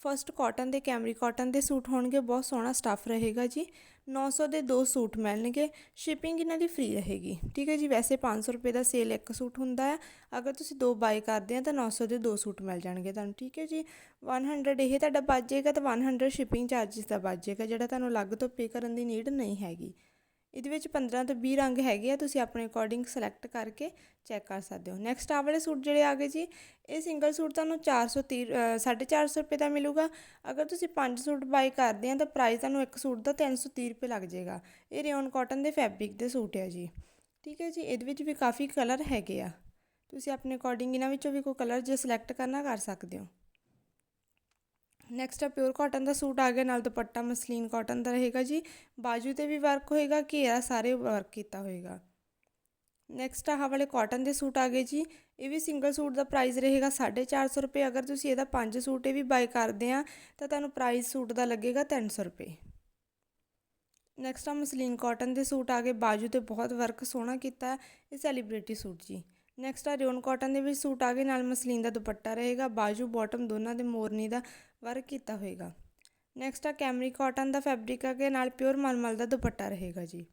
First cotton ਦੇ ਕੈਮਰੀ cotton ਦੇ ਸੂਟ ਹੋਣਗੇ, ਬਹੁਤ ਸੋਹਣਾ ਸਟੱਫ ਰਹੇਗਾ ਜੀ। 900 ਦੇ ਦੋ ਸੂਟ ਮਿਲਣਗੇ ਸ਼ਿਪਿੰਗ ਇਹਨਾਂ ਦੀ ਫ੍ਰੀ ਰਹੇਗੀ। ਠੀਕ ਹੈ ਜੀ, ਵੈਸੇ 500 ਰੁਪਏ ਦਾ ਸੇਲ ਇੱਕ ਸੂਟ ਹੁੰਦਾ ਹੈ। ਅਗਰ ਤੁਸੀਂ ਦੋ ਬਾਈ ਕਰਦੇ ਆ, ਤਾਂ 900 ਦੇ ਦੋ ਸੂਟ ਮਿਲ ਜਾਣਗੇ ਤੁਹਾਨੂੰ, ਠੀਕ ਹੈ ਜੀ। 100 ਇਹ ਤੁਹਾਡਾ ਬਚ ਜਾਏਗਾ, ਤਾਂ 100 ਸ਼ਿਪਿੰਗ ਚਾਰजेस ਦਾ ਬਚ ਜਾਏਗਾ, ਜਿਹੜਾ ਤੁਹਾਨੂੰ ਅਲੱਗ ਤੋਂ ਪੇ ਕਰਨ ਦੀ ਨੀਡ ਨਹੀਂ ਹੈਗੀ। ਇਹਦੇ ਵਿੱਚ 15 ਤੋਂ 20 ਰੰਗ ਹੈਗੇ ਆ, ਤੁਸੀਂ ਆਪਣੇ ਅਕੋਰਡਿੰਗ ਸਿਲੈਕਟ ਕਰਕੇ ਚੈੱਕ ਕਰ ਸਕਦੇ ਹੋ। ਨੈਕਸਟ ਆ ਵਾਲੇ ਸੂਟ ਜਿਹੜੇ ਆ ਗਏ ਜੀ, ਇਹ ਸਿੰਗਲ ਸੂਟ ਤੁਹਾਨੂੰ 430 450 ਰੁਪਏ ਦਾ ਮਿਲੂਗਾ। ਅਗਰ ਤੁਸੀਂ ਪੰਜ ਸੂਟ ਬਾਈ ਕਰਦੇ ਆ, ਤਾਂ ਪ੍ਰਾਈਸ ਤੁਹਾਨੂੰ ਇੱਕ ਸੂਟ ਦਾ 330 ਰੁਪਏ ਲੱਗ ਜਾਏਗਾ। ਇਹ ਰਿਓਨ ਕਾਟਨ ਦੇ ਫੈਬਰਿਕ ਦੇ ਸੂਟ ਹੈ ਜੀ। ਠੀਕ ਹੈ ਜੀ, ਇਹਦੇ ਵਿੱਚ ਵੀ ਕਾਫੀ ਕਲਰ ਹੈਗੇ ਆ। ਤੁਸੀਂ ਆਪਣੇ ਅਕੋਰਡਿੰਗ ਇਹਨਾਂ ਵਿੱਚੋਂ ਵੀ ਕੋਈ ਕਲਰ ਜੇ ਸਿਲੈਕਟ ਕਰਨਾ, ਕਰ ਸਕਦੇ ਹੋ। ਨੈਕਸਟ ਆ ਪਿਓਰ ਕਾਟਨ ਦਾ ਸੂਟ ਆ ਗਿਆ, ਨਾਲ ਦੁਪੱਟਾ ਮਸਲੀਨ ਕਾਟਨ ਦਾ ਰਹੇਗਾ ਜੀ। ਬਾਜੂ ਤੇ ਵੀ ਵਰਕ ਹੋਏਗਾ, ਘੇਰਾ ਸਾਰੇ ਵਰਕ ਕੀਤਾ ਹੋਏਗਾ। ਨੈਕਸਟ ਆਹ ਵਾਲੇ ਕਾਟਨ ਦੇ ਸੂਟ ਆ ਗਏ ਜੀ। ਇਹ ਵੀ ਸਿੰਗਲ ਸੂਟ ਦਾ ਪ੍ਰਾਈਸ ਰਹੇਗਾ 450 ਰੁਪਏ। ਅਗਰ ਤੁਸੀਂ ਇਹਦਾ ਪੰਜ ਸੂਟ ਇਹ ਵੀ ਬਾਈ ਕਰਦੇ ਆ, ਤਾਂ ਤੁਹਾਨੂੰ ਪ੍ਰਾਈਸ ਸੂਟ ਦਾ ਲੱਗੇਗਾ 300 ਰੁਪਏ। ਨੈਕਸਟ ਆ ਮਸਲੀਨ ਕਾਟਨ ਦੇ ਸੂਟ ਆ ਗਏ। ਬਾਜੂ ਤੇ ਬਹੁਤ ਵਰਕ ਸੋਹਣਾ ਕੀਤਾ ਇਹ ਸੈਲੀਬ੍ਰਿਟੀ ਸੂਟ ਜੀ। ਨੈਕਸਟ ਆ ਰਿਓਨ ਕਾਟਨ ਦੇ ਵਿੱਚ ਸੂਟ ਆ ਗਏ, ਨਾਲ ਮਸਲੀਨ ਦਾ ਦੁਪੱਟਾ ਰਹੇਗਾ, ਬਾਜੂ ਬਾਟਮ ਦੋਨਾਂ ਦੇ ਮੋਰਨੀ ਦਾ ਵਰਕ ਕੀਤਾ ਹੋਏਗਾ। ਨੈਕਸਟ ਆ ਕੈਮਰੀ ਕਾਟਨ ਦਾ ਫੈਬਰਿਕ ਆ ਕੇ ਨਾਲ ਪਿਓਰ ਮਲਮਲ ਦਾ ਦੁਪੱਟਾ ਰਹੇਗਾ ਜੀ।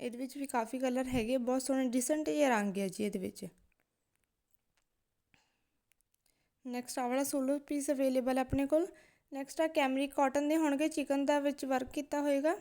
ਇਹਦੇ ਵਿੱਚ ਵੀ ਕਾਫੀ ਕਲਰ ਹੈਗੇ, ਬਹੁਤ ਸੋਹਣੇ ਡਿਸੈਂਟ ਜਿਹੇ ਰੰਗ ਹੈ ਜੀ ਇਹਦੇ ਵਿੱਚ। ਨੈਕਸਟ ਆ ਵਾਲਾ ਸੋਲੋ ਪੀਸ ਅਵੇਲੇਬਲ ਹੈ ਆਪਣੇ ਕੋਲ। ਨੈਕਸਟ ਆ ਕੈਮਰੀ ਕਾਟਨ ਦੇ ਹੋਣਗੇ, ਚਿਕਨ ਦਾ ਵਿੱਚ ਵਰਕ ਕੀਤਾ ਹੋਏਗਾ।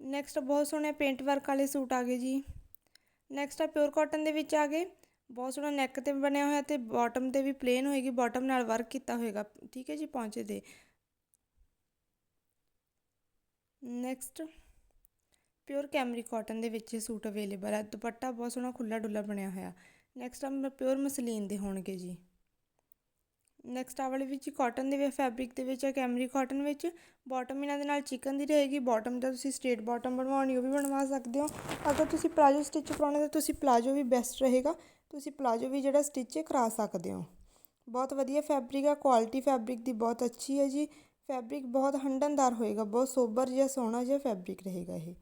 ਨੈਕਸਟ ਬਹੁਤ ਸੋਹਣੇ ਪੇਂਟ ਵਰਕ ਵਾਲੇ ਸੂਟ ਆ ਗਏ ਜੀ। ਨੈਕਸਟ ਆ ਪਿਓਰ ਕਾਟਨ ਦੇ ਵਿੱਚ ਆ ਗਏ। ਬਹੁਤ ਸੋਹਣਾ ਨੈਕ ਤੇ ਬਣਿਆ ਹੋਇਆ ਤੇ ਬਾਟਮ ਤੇ ਵੀ ਪਲੇਨ ਹੋਏਗੀ। ਬਾਟਮ ਨਾਲ ਵਰਕ ਕੀਤਾ ਹੋਏਗਾ। ਠੀਕ ਹੈ ਜੀ ਪੌਂਚੇ ਦੇ। ਨੈਕਸਟ ਪਿਓਰ ਕੈਮਰੀ ਕਾਟਨ ਦੇ ਵਿੱਚ ਇਹ ਸੂਟ ਅਵੇਲੇਬਲ ਹੈ ਦੁਪੱਟਾ ਬਹੁਤ ਸੋਹਣਾ ਖੁੱਲਾ ਡੁੱਲਾ ਬਣਿਆ ਹੋਇਆ। ਨੈਕਸਟ ਆ ਪਿਓਰ ਮਸਲੀਨ ਦੇ ਹੋਣਗੇ ਜੀ। ਨੈਕਸਟ ਆ ਵਾਲੇ ਵਿੱਚ ਕਾਟਨ ਦੇ ਫੈਬਰਿਕ ਦੇ ਵਿੱਚ ਹੈ ਕੈਮਰੀ ਕਾਟਨ ਵਿੱਚ ਬਾਟਮ ਇਹਨਾਂ ਦੇ ਨਾਲ ਚਿਕਨ ਦੀ ਰਹੇਗੀ। ਬਾਟਮ ਦਾ ਤੁਸੀਂ ਸਟ੍ਰੇਟ ਬਾਟਮ ਬਣਵਾਉਣੀ, ਉਹ ਵੀ ਬਣਵਾ ਸਕਦੇ ਹੋ। ਅਗਰ ਤੁਸੀਂ ਪਲਾਜੋ ਸਟਿਚ ਕਰਾਉਣਾ ਤਾਂ ਤੁਸੀਂ ਪਲਾਜੋ ਵੀ ਬੈਸਟ ਰਹੇਗਾ। ਤੁਸੀਂ ਪਲਾਜੋ ਵੀ ਜਿਹੜਾ ਸਟਿਚ ਕਰਾ ਸਕਦੇ ਹੋ। ਬਹੁਤ ਵਧੀਆ ਫੈਬਰਿਕ ਆ ਕੁਆਲਿਟੀ ਫੈਬਰਿਕ ਦੀ ਬਹੁਤ ਅੱਛੀ ਹੈ ਜੀ। ਫੈਬਰਿਕ ਬਹੁਤ ਹੰਡਨਦਾਰ ਹੋਏਗਾ, ਬਹੁਤ ਸੋਬਰ ਜਿਹਾ, ਸੋਹਣਾ ਜਿਹਾ ਫੈਬਰਿਕ ਰਹੇਗਾ ਇਹ।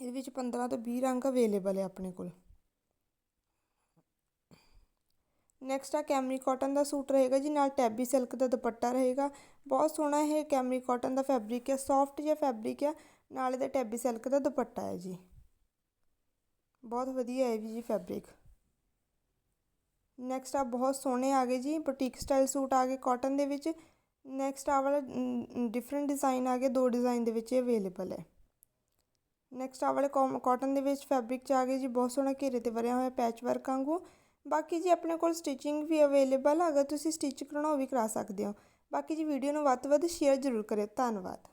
ਇਹਦੇ ਵਿੱਚ 15 ਤੋਂ 20 ਰੰਗ ਅਵੇਲੇਬਲ ਹੈ ਆਪਣੇ ਕੋਲ। ਨੈਕਸਟ ਆ ਕੈਮਰੀ ਕਾਟਨ ਦਾ ਸੂਟ ਰਹੇਗਾ ਜੀ, ਨਾਲ ਟੈਬੀ ਸਿਲਕ ਦਾ ਦੁਪੱਟਾ ਰਹੇਗਾ। ਬਹੁਤ ਸੋਹਣਾ ਇਹ ਕੈਮਰੀ ਕਾਟਨ ਦਾ ਫੈਬਰਿਕ ਹੈ ਸੌਫਟ ਜਿਹਾ ਫੈਬਰਿਕ ਹੈ ਨਾਲ ਇਹਦਾ ਟੈਬੀ ਸਿਲਕ ਦਾ ਦੁਪੱਟਾ ਹੈ ਜੀ। ਬਹੁਤ ਵਧੀਆ ਹੈ ਵੀ ਜੀ ਫੈਬਰਿਕ ਨੈਕਸਟ ਆ ਬਹੁਤ ਸੋਹਣੇ ਆ ਗਏ ਜੀ ਬੁਟੀਕ ਸਟਾਈਲ ਸੂਟ ਆ ਗਏ ਕਾਟਨ ਦੇ ਵਿੱਚ। ਨੈਕਸਟ ਆ ਵਾਲਾ ਡਿਫਰੈਂਟ ਡਿਜ਼ਾਈਨ ਆ ਗਏ, ਦੋ ਡਿਜ਼ਾਈਨ ਦੇ ਵਿੱਚ ਅਵੇਲੇਬਲ ਹੈ। ਨੈਕਸਟ ਆ ਵਾਲੇ ਕਾਟਨ ਦੇ ਵਿੱਚ ਫੈਬਰਿਕ ਚ ਆ ਗਏ ਜੀ, ਬਹੁਤ ਸੋਹਣਾ ਘੇਰੇ ਤੇ ਵਰਿਆ ਹੋਇਆ ਪੈਚ ਵਰਕ ਵਾਂਗੂ। ਬਾਕੀ ਜੀ ਆਪਣੇ ਕੋਲ ਸਟਿਚਿੰਗ ਵੀ ਅਵੇਲੇਬਲ ਅਗਰ ਤੁਸੀਂ ਸਟਿਚ ਕਰਾਉਣਾ, ਉਹ ਵੀ ਕਰਾ ਸਕਦੇ ਹੋ। ਬਾਕੀ ਜੀ ਵੀਡੀਓ ਨੂੰ ਵੱਧ ਤੋਂ ਵੱਧ ਸ਼ੇਅਰ ਜ਼ਰੂਰ ਕਰਿਓ। ਧੰਨਵਾਦ।